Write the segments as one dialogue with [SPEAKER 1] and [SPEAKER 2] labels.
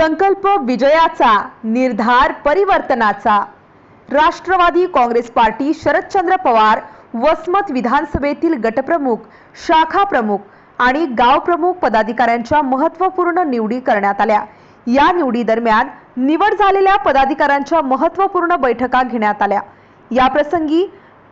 [SPEAKER 1] संकल्प विजयाचा निर्धार परिवर्तनाचा. राष्ट्रवादी काँग्रेस पार्टी शरदचंद्र पवार वसमत विधानसभेतील गटप्रमुख शाखा प्रमुख आणि गाव प्रमुख पदाधिकाऱ्यांच्या महत्त्वपूर्ण निवडी करण्यात आल्या. या निवडी दरम्यान निवड झालेल्या पदाधिकाऱ्यांच्या महत्त्वपूर्ण बैठका घेण्यात आल्या. या प्रसंगी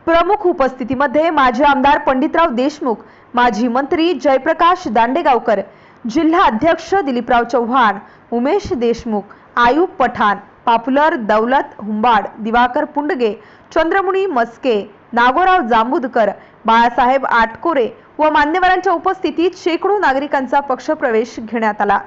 [SPEAKER 1] प्रमुख उपस्थितीमध्ये माजी आमदार पंडितराव देशमुख माजी मंत्री जयप्रकाश दांडेगावकर जिल्हा अध्यक्ष दिलीपराव चव्हाण उमेश देशमुख आयुब पठाण पापुलर दौलत हुंबाड दिवाकर पुंडगे चंद्रमुनी मस्के नागोराव जांबुदकर बाळासाहेब आटकोरे व मान्यवरांच्या उपस्थितीत शेकडो नागरिकांचा पक्षप्रवेश घेण्यात आला.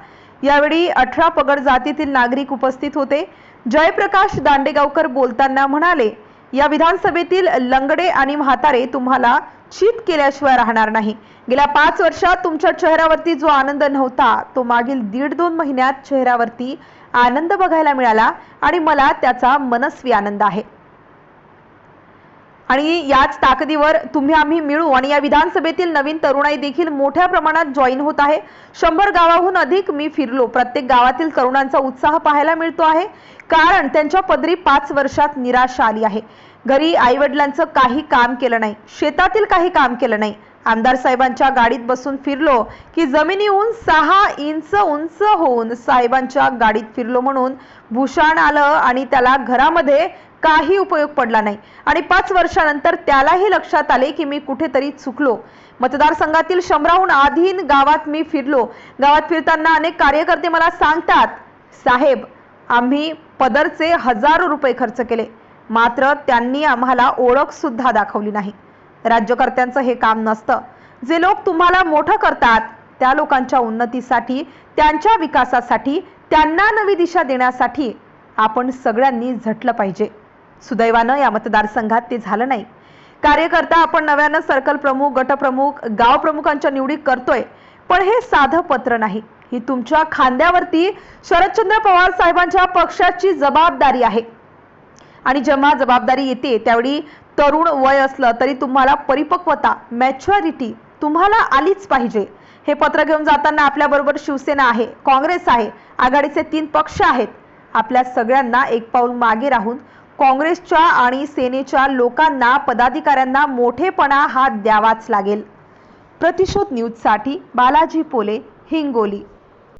[SPEAKER 1] यावेळी अठरा पगड जातीतील नागरिक उपस्थित होते. जयप्रकाश दांडेगावकर बोलताना म्हणाले या विधानसभेतील लंगडे आणि म्हातारे तुम्हाला चित केल्याशिवाय राहणार नाही. गेल्या पाच वर्षात तुमच्या चेहऱ्यावरती जो आनंद नव्हता तो मागील दीड दोन महिन्यात चेहऱ्यावरती आनंद बघायला मिळाला आणि मला त्याचा मनस्वी आनंद आहे. आणि याच ताकदीवर तुम्ही आम्ही मिळू. आणि या विधानसभेतील नवीन तरुणाई देखील मोठ्या प्रमाणात जॉईन होत आहे. शंभर गावाहून अधिक मी फिरलो. प्रत्येक गावातील तरुणांचा उत्साह पाहायला मिळतो आहे. कारण त्यांच्या पदरी पाच वर्षात निराशा आली आहे. घरी आईवडिलांचं काही काम केलं नाही. शेतातील काही काम केलं नाही. आमदार साहेबांच्या गाडीत बसून फिरलो की जमिनीहून सहा इंच उंच होऊन साहेबांच्या गाडीत फिरलो म्हणून भूषण आलं आणि त्याला घरामध्ये काही उपयोग पडला नाही. आणि पाच वर्षानंतर त्यालाही लक्षात आले की मी कुठेतरी चुकलो. मतदारसंघातील शंभराहून आधीन गावात मी फिरलो. गावात फिरताना अनेक कार्यकर्ते मला सांगतात साहेब आम्ही पदरचे हजारो रुपये खर्च केले. मात्र त्यांनी आम्हाला ओळख सुद्धा दाखवली नाही. राज्यकर्त्यांचं हे काम नसतं. जे लोक तुम्हाला मोठं करतात त्या लोकांच्या उन्नतीसाठी त्यांच्या विकासासाठी त्यांना नवी दिशा देण्यासाठी आपण सगळ्यांनी झटलं पाहिजे. सुदैवानं या मतदारसंघात ते झालं नाही. कार्यकर्ता आपण नव्यानं सर्कल प्रमुख गटप्रमुख गाव प्रमुखांच्या निवडी करतोय पण हे साधं पत्र नाही. ही तुमच्या खांद्यावरती शरदचंद्र पवार साहेबांच्या पक्षाची जबाबदारी आहे. आणि जेव्हा जबाबदारी येते त्यावेळी तरुण वय असलं तरी तुम्हाला परिपक्वता मॅच्युरिटी तुम्हाला आलीच पाहिजे. हे पत्र घेऊन जाताना आपल्याबरोबर शिवसेना आहे काँग्रेस आहे आघाडीचे तीन पक्ष आहेत. आपल्या सगळ्यांना एक पाऊल मागे राहून काँग्रेसच्या आणि सेनेच्या लोकांना पदाधिकाऱ्यांना मोठेपणा हा द्यावाच लागेल. प्रतिशोध न्यूजसाठी बालाजी पोले हिंगोली.